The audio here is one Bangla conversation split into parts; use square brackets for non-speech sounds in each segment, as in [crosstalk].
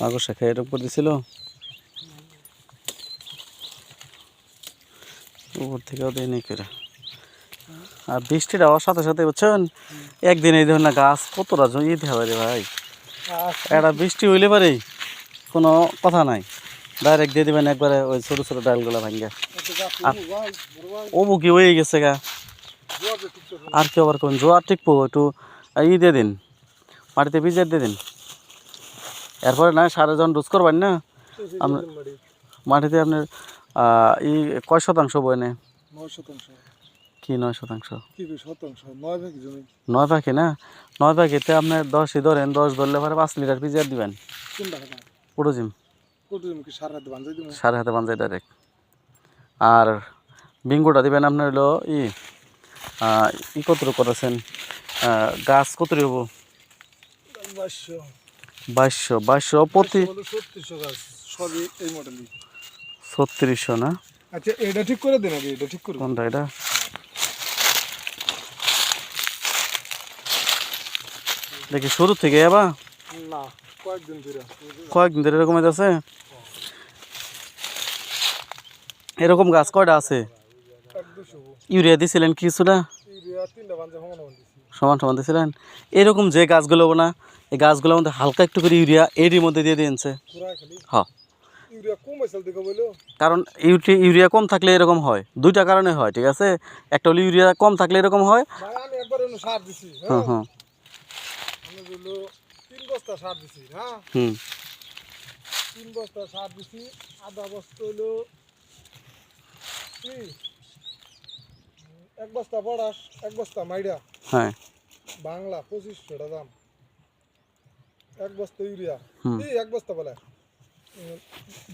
মাগো শাখা এর উপর দিছিল উপর থেকেও দেয় নি করে। আর বৃষ্টির হওয়ার সাথে সাথে, বুঝছেন? একদিন এই ধরনের গাছ কতটা জমিয়ে হবে রে ভাই? একটা বৃষ্টি হইলে পারে কোনো কথা নাই। ডাইরেক্ট দিয়ে দিবেন একবারে ওই ছোটো ছোটো ডালগুলো ভাঙ্গে। ও বুকি হয়ে গেছে গা? আর কি আবার কোন জোয়ার টিকবো একটু? ই দিয়ে দিন। মাটিতে ভিজে দিয়ে দিন। এরপরে না সারে যখন ডোজ করবেন না আমরা মাটিতে আপনার ই কয় শতাংশ বয়নে কি নয় শতাংশ? নয় পাখি না? নয় পাখিতে আপনার দশই ধরেন দশ ধরলে পরে পাঁচ লিটার ভিজে দিবেন। কোনটা খাতা জিম কত জমি কি সার হাতে বাঁধাই দিব? সাড়ে হাতে বাঞ্জাই ডাইরেক্ট আর বিঙ্গোটা দিবেন আপনার হলো ই ই কত করেছেন গাছ কত হব বাইশশো বাইশশো প্রতি ছত্রিশশো না? আচ্ছা এটা ঠিক করে দেন আগে এটা ঠিক করে কোনটা এটা? দেখি শুরু থেকে এবার না কয়েকদিন ধরে। কয়েকদিন ধরে এরকম আছে এরকম গাছ কয়টা আছে? ইউরিয়া দিছিলেন কিছু না ইউরিয়া তিনটা বাঞ্জা সমান সমান দিছি। সমান সমান দিছিলেন? এরকম যে গাছগুলো না এই গাছগুলোর মধ্যে হালকা একটু করে ইউরিয়া এরই মধ্যে দিয়ে দিয়েছে। হ্যাঁ। কারণ ইউটি ইউরিয়া কম থাকলে এরকম হয়। দুইটা কারণে হয় ঠিক আছে? একটা হলো ইউরিয়া কম থাকলে এরকম হয়। সার দিছি হ্যাঁ? হুম তিন বস্তা সার দিছি হ্যাঁ? হুম। তিন বস্তা সার দিছি আধা বস্তা হলো এক বস্তা এক বস্তা মাইডা হ্যাঁ। বাংলা পঁচিশশো টাকা দাম। এক বস্তা ইউরিয়া। এই এক বস্তা বলে।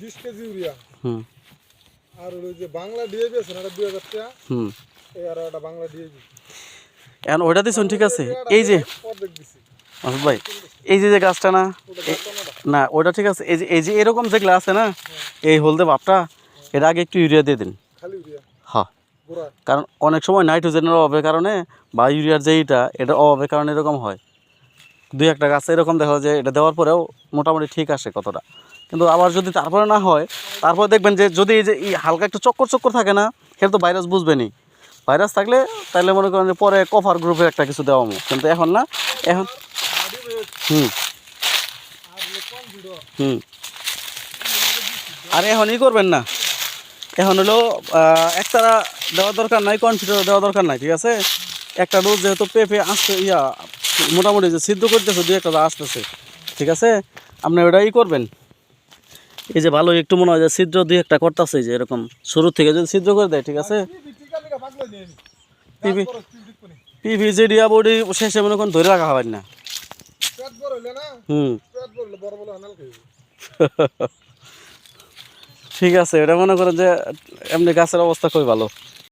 বিশ কেজি ইউরিয়া। হুম। আর হলো যে বাংলা ডিএবি আছে না এটা দুই হাজার টাকা। হুম। এই আর একটা বাংলা ডিএবি এখন ওইটা দিচ্ছেন ঠিক আছে? এই যে মাসুদ ভাই এই যে যে গাছটা না ওটা না ওইটা ঠিক আছে। এই যে এই যে এরকম যেগুলো আছে না এই হলদে ভাবটা এর আগে একটু ইউরিয়া দিয়ে দিন। খালি ইউরিয়া? হ্যাঁ। কারণ অনেক সময় নাইট্রোজেনের অভাবের কারণে বা ইউরিয়ার যে এইটা এটার অভাবের কারণে এরকম হয়। দুই একটা গাছ এরকম দেখা যে এটা দেওয়ার পরেও মোটামুটি ঠিক আসে কতটা। কিন্তু আবার যদি তারপরে না হয়, তারপর দেখবেন যে যদি এই যে এই হালকা একটু চক্কর চক্কর থাকে না, সেটা তো ভাইরাস বুঝবেনি ভাইরাস থাকলে তাহলে মনে করেন যে পরে কভার গ্রুপের একটা কিছু দেওয়া। কিন্তু এখন না, এখন হুম। হুম। আর এখন ই করবেন না। এখন হলো একতারা দেওয়ার দরকার নাই কনফিডার দেওয়া দরকার নাই, ঠিক আছে? একটা ডোজ যেহেতু পেঁপে আসতে ইয়া, মোটামুটি যে সিদ্ধ করতেছে, দুই একটা আসতেছে, ঠিক আছে? আপনি ওটা ই করবেন। এই যে ভালো একটু মনে হয় যে ছিদ্র দুই একটা করতেছে যে এরকম শুরু থেকে যদি ছিদ্র করে দেয়, ঠিক আছে? শেষে মনে করেন ধরে রাখা হয় না। হুম। [laughs] ঠিক আছে, এটা মনে করেন যে এমনি গাছের অবস্থা খুবই ভালো।